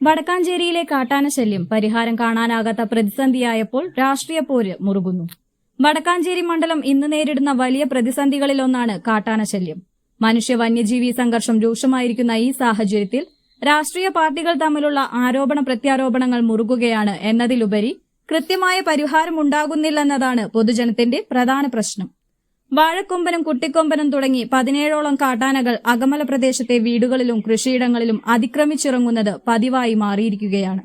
വടക്കാഞ്ചേരിയിലെ കാട്ടാനശല്യം പരിഹാരം കാണാനാകാത്ത പ്രതിസന്ധിയായപ്പോൾ രാഷ്ട്രീയ പോര് മുറുകുന്നു. വടക്കാഞ്ചേരി മണ്ഡലം ഇന്ന് നേരിടുന്ന വലിയ പ്രതിസന്ധികളിലൊന്നാണ് കാട്ടാനശല്യം. മനുഷ്യ വന്യജീവി സംഘർഷം രൂക്ഷമായിരിക്കുന്ന ഈ സാഹചര്യത്തിൽ രാഷ്ട്രീയ പാർട്ടികൾ തമ്മിലുള്ള ആരോപണ പ്രത്യാരോപണങ്ങൾ മുറുകുകയാണ് എന്നതിലുപരി കൃത്യമായ പരിഹാരം ഉണ്ടാകുന്നില്ലെന്നതാണ് പൊതുജനത്തിന്റെ പ്രധാന പ്രശ്നം. വാഴക്കൊമ്പനും കുട്ടിക്കൊമ്പനും തുടങ്ങി പതിനേഴോളം കാട്ടാനകൾ അകമല പ്രദേശത്തെ വീടുകളിലും കൃഷിയിടങ്ങളിലും അതിക്രമിച്ചിറങ്ങുന്നത് പതിവായി മാറിയിരിക്കുകയാണ്.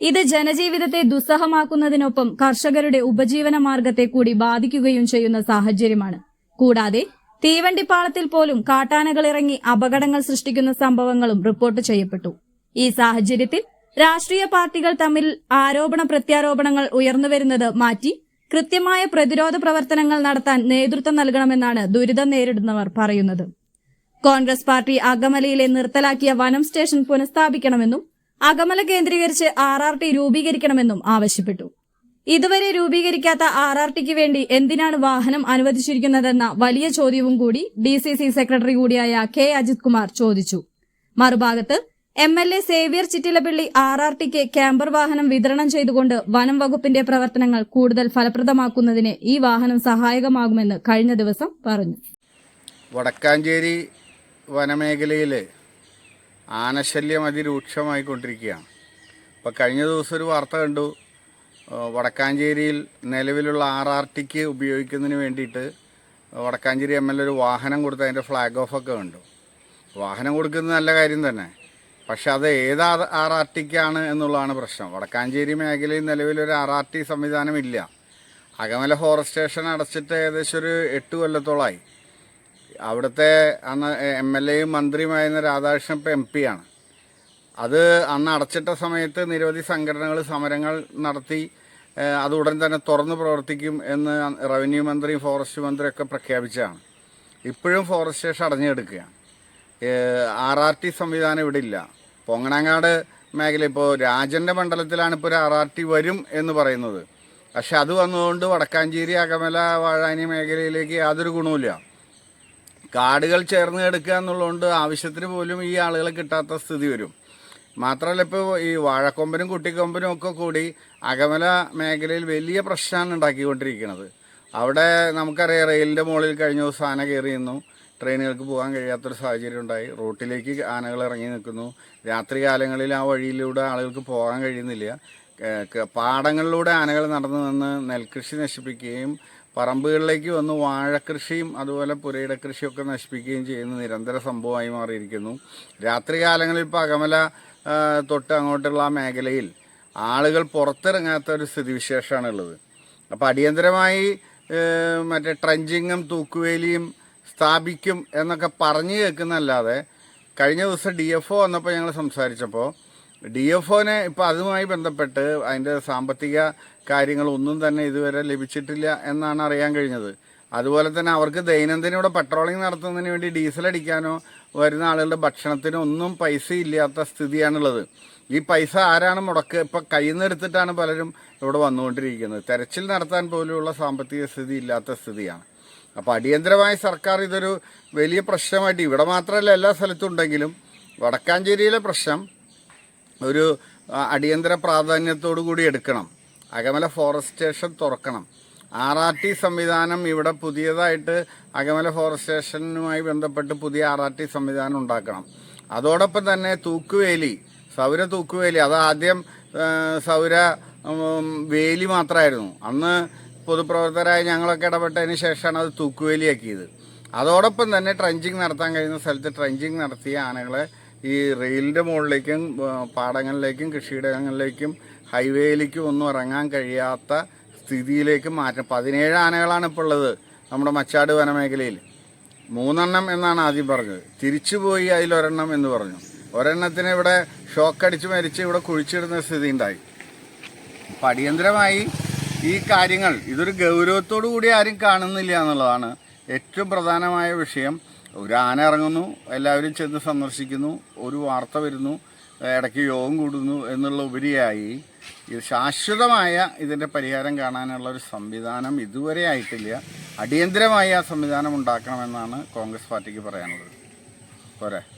ഇത് ജനജീവിതത്തെ ദുസ്സഹമാക്കുന്നതിനൊപ്പം കർഷകരുടെ ഉപജീവന മാർഗത്തെ കൂടി ബാധിക്കുകയും ചെയ്യുന്ന സാഹചര്യമാണ്. കൂടാതെ തീവണ്ടിപ്പാളത്തിൽ പോലും കാട്ടാനകൾ ഇറങ്ങി അപകടങ്ങൾ സൃഷ്ടിക്കുന്ന സംഭവങ്ങളും റിപ്പോർട്ട് ചെയ്യപ്പെട്ടു. ഈ സാഹചര്യത്തിൽ രാഷ്ട്രീയ പാർട്ടികൾ തമ്മിൽ ആരോപണ പ്രത്യാരോപണങ്ങൾ ഉയർന്നുവരുന്നത് മാറ്റി കൃത്യമായ പ്രതിരോധ പ്രവർത്തനങ്ങൾ നടത്താൻ നേതൃത്വം നൽകണമെന്നാണ് ദുരിതം നേരിടുന്നവർ പറയുന്നത്. കോൺഗ്രസ് പാർട്ടി അകമലയിലെ നിർത്തലാക്കിയ വനം സ്റ്റേഷൻ പുനഃസ്ഥാപിക്കണമെന്നും അകമല കേന്ദ്രീകരിച്ച് ആർ ആർ ടി രൂപീകരിക്കണമെന്നും ആവശ്യപ്പെട്ടു. ഇതുവരെ രൂപീകരിക്കാത്ത ആർ ആർ ടിക്ക് വേണ്ടി എന്തിനാണ് വാഹനം അനുവദിച്ചിരിക്കുന്നതെന്ന വലിയ ചോദ്യവും കൂടി ഡി സെക്രട്ടറി കൂടിയായ കെ അജിത് കുമാർ ചോദിച്ചു. മറുഭാഗത്ത് M L A Xavier Chittilappilly R R tick camper വാഹനം വിതരണം ചെയ്തുകൊണ്ട് വനം വകുപ്പിന്റെ പ്രവർത്തനങ്ങൾ കൂടുതൽ ഫലപ്രദമാക്കുന്നതിന് ഈ വാഹനം സഹായകമാകുമെന്ന് കഴിഞ്ഞ ദിവസം പറഞ്ഞു. വടക്കാഞ്ചേരി വനമേഖലയിലെ ആനശല്യം അതിരൂക്ഷമായി കൊണ്ടിരിക്കുകയാണ് ഇപ്പം കഴിഞ്ഞ ദിവസം ഒരു വാർത്ത കണ്ടു. വടക്കാഞ്ചേരിയിൽ നിലവിലുള്ള ആർ ആർ ടിക്ക് ഉപയോഗിക്കുന്നതിന് വേണ്ടിയിട്ട് വടക്കാഞ്ചേരി എം എൽ എ ഒരു വാഹനം കൊടുത്ത് അതിന്റെ ഫ്ലാഗ് ഓഫ് ഒക്കെ കണ്ടു. വാഹനം കൊടുക്കുന്നത് നല്ല കാര്യം തന്നെ. പക്ഷെ അത് ഏത് ആർ ആർ ടിക്കാണ് എന്നുള്ളതാണ് പ്രശ്നം. വടക്കാഞ്ചേരി മേഖലയിൽ നിലവിലൊരു ആർ ആർ ടി സംവിധാനമില്ല. അകമല ഫോറസ്റ്റ് സ്റ്റേഷൻ അടച്ചിട്ട് ഏകദേശം ഒരു എട്ട് കൊല്ലത്തോളമായി അവിടുത്തെ അന്ന് എം എൽ എയും മന്ത്രിയുമായിരുന്ന രാധാകൃഷ്ണൻ ഇപ്പം എം പി ആണ്. അത് അന്ന് അടച്ചിട്ട സമയത്ത് നിരവധി സംഘടനകൾ സമരങ്ങൾ നടത്തി അത് ഉടൻ തന്നെ തുറന്ന് പ്രവർത്തിക്കും എന്ന് റവന്യൂ മന്ത്രിയും ഫോറസ്റ്റ് മന്ത്രിയും ഒക്കെ പ്രഖ്യാപിച്ചതാണ്. ഇപ്പോഴും ഫോറസ്റ്റ് സ്റ്റേഷൻ അടഞ്ഞെടുക്കുകയാണ് ആർ ആർ ടി സംവിധാനം ഇവിടെ ഇല്ല. പൊങ്ങണാങ്ങാട് മേഖല ഇപ്പോൾ രാജന്റെ മണ്ഡലത്തിലാണ് ഇപ്പോൾ ഒരു ആർ ആർ ടി വരും എന്ന് പറയുന്നത്. പക്ഷെ അത് വന്നതുകൊണ്ട് വടക്കാഞ്ചേരി അകമല വാഴാനി മേഖലയിലേക്ക് യാതൊരു ഗുണവുമില്ല. കാടുകൾ ചേർന്ന് കിടക്കുക എന്നുള്ളതുകൊണ്ട് ആവശ്യത്തിന് പോലും ഈ ആളുകളെ കിട്ടാത്ത സ്ഥിതി വരും. മാത്രമല്ല ഇപ്പോൾ ഈ വാഴക്കൊമ്പനും കുട്ടിക്കൊമ്പനും ഒക്കെ കൂടി അകമല മേഖലയിൽ വലിയ പ്രശ്നമാണ് ഉണ്ടാക്കിക്കൊണ്ടിരിക്കുന്നത്. അവിടെ നമുക്കറിയാം റെയിലിന്റെ മുകളിൽ കഴിഞ്ഞ ദിവസം ആന കയറി നിന്നു. ട്രെയിനുകൾക്ക് പോകാൻ കഴിയാത്തൊരു സാഹചര്യം ഉണ്ടായി. റോട്ടിലേക്ക് ആനകൾ ഇറങ്ങി നിൽക്കുന്നു. രാത്രി കാലങ്ങളിൽ ആ വഴിയിലൂടെ ആളുകൾക്ക് പോകാൻ കഴിയുന്നില്ല. പാടങ്ങളിലൂടെ ആനകൾ നടന്നു നിന്ന് നെൽകൃഷി നശിപ്പിക്കുകയും പറമ്പുകളിലേക്ക് വന്ന് വാഴക്കൃഷിയും അതുപോലെ പുരയിട കൃഷിയൊക്കെ നശിപ്പിക്കുകയും ചെയ്യുന്ന നിരന്തര സംഭവമായി മാറിയിരിക്കുന്നു. രാത്രി കാലങ്ങളിൽ ഇപ്പോൾ അകമല തൊട്ട് അങ്ങോട്ടുള്ള ആ മേഖലയിൽ ആളുകൾ പുറത്തിറങ്ങാത്ത ഒരു സ്ഥിതിവിശേഷമാണുള്ളത്. അപ്പോൾ അടിയന്തരമായി മറ്റേ ട്രഞ്ചിങ്ങും തൂക്കുവേലിയും സ്ഥാപിക്കും എന്നൊക്കെ പറഞ്ഞു കേൾക്കുന്നല്ലാതെ കഴിഞ്ഞ ദിവസം ഡി എഫ് ഒ വന്നപ്പോൾ ഞങ്ങൾ സംസാരിച്ചപ്പോൾ ഡി എഫ് ഒനെ ഇപ്പോൾ അതുമായി ബന്ധപ്പെട്ട് അതിന്റെ സാമ്പത്തിക കാര്യങ്ങളൊന്നും തന്നെ ഇതുവരെ ലഭിച്ചിട്ടില്ല എന്നാണ് അറിയാൻ കഴിഞ്ഞത്. അതുപോലെ തന്നെ അവർക്ക് ദൈനംദിന ഇവിടെ പെട്രോളിംഗ് നടത്തുന്നതിന് വേണ്ടി ഡീസൽ അടിക്കാനോ വരുന്ന ആളുകളുടെ ഭക്ഷണത്തിനോ ഒന്നും പൈസ ഇല്ലാത്ത സ്ഥിതിയാണുള്ളത്. ഈ പൈസ ആരാണ് മുടക്ക്? ഇപ്പം കയ്യിൽ നിന്ന് എടുത്തിട്ടാണ് പലരും ഇവിടെ വന്നുകൊണ്ടിരിക്കുന്നത്. തെരച്ചിൽ നടത്താൻ പോലുമുള്ള സാമ്പത്തിക സ്ഥിതി ഇല്ലാത്ത സ്ഥിതിയാണ്. അപ്പോൾ അടിയന്തരമായി സർക്കാർ ഇതൊരു വലിയ പ്രശ്നമായിട്ട് ഇവിടെ മാത്രമല്ല എല്ലാ സ്ഥലത്തും ഉണ്ടെങ്കിലും വടക്കാഞ്ചേരിയിലെ പ്രശ്നം ഒരു അടിയന്തര പ്രാധാന്യത്തോടു കൂടി എടുക്കണം. അകമല ഫോറസ്റ്റ് സ്റ്റേഷൻ തുറക്കണം. ആർ ആർ ടി സംവിധാനം ഇവിടെ പുതിയതായിട്ട് അകമല ഫോറസ്റ്റ് സ്റ്റേഷനുമായി ബന്ധപ്പെട്ട് പുതിയ ആർ ആർ ടി സംവിധാനം ഉണ്ടാക്കണം. അതോടൊപ്പം തന്നെ തൂക്കുവേലി സൗര തൂക്കുവേലി. അത് ആദ്യം സൗര വേലി മാത്രമായിരുന്നു. അന്ന് പൊതുപ്രവർത്തകരായ ഞങ്ങളൊക്കെ ഇടപെട്ടതിന് ശേഷമാണ് അത് തൂക്കുവേലിയാക്കിയത്. അതോടൊപ്പം തന്നെ ട്രഞ്ചിങ് നടത്താൻ കഴിയുന്ന സ്ഥലത്ത് ട്രഞ്ചിങ് നടത്തിയ ആനകളെ ഈ റെയിലിന്റെ മുകളിലേക്കും പാടങ്ങളിലേക്കും കൃഷിയിടങ്ങളിലേക്കും ഹൈവേയിലേക്കും ഒന്നും ഇറങ്ങാൻ കഴിയാത്ത സ്ഥിതിയിലേക്ക് മാറ്റം. പതിനേഴ് ആനകളാണ് ഇപ്പോൾ ഉള്ളത് നമ്മുടെ മച്ചാട് വനമേഖലയിൽ. മൂന്നെണ്ണം എന്നാണ് ആദ്യം പറഞ്ഞത്. തിരിച്ചുപോയി അതിലൊരെണ്ണം എന്ന് പറഞ്ഞു. ഒരെണ്ണത്തിന് ഇവിടെ ഷോക്ക് അടിച്ച് മരിച്ച് ഇവിടെ കുഴിച്ചിടുന്ന സ്ഥിതി ഉണ്ടായി. അടിയന്തരമായി ഈ കാര്യങ്ങൾ ഇതൊരു ഗൗരവത്തോടു കൂടി ആരും കാണുന്നില്ല എന്നുള്ളതാണ് ഏറ്റവും പ്രധാനമായ വിഷയം. ഒരു ആന ഇറങ്ങുന്നു എല്ലാവരും ചെന്ന് സന്ദർശിക്കുന്നു ഒരു വാർത്ത വരുന്നു. ഇടയ്ക്ക് യോഗം കൂടുന്നു എന്നുള്ള ഉപരിയായി ഇത് ശാശ്വതമായ ഇതിന്റെ പരിഹാരം കാണാനുള്ള ഒരു സംവിധാനം ഇതുവരെ ആയിട്ടില്ല. അടിയന്തരമായി ആ സംവിധാനം ഉണ്ടാക്കണമെന്നാണ് കോൺഗ്രസ് പാർട്ടിക്ക് പറയാനുള്ളത്. പോരെ.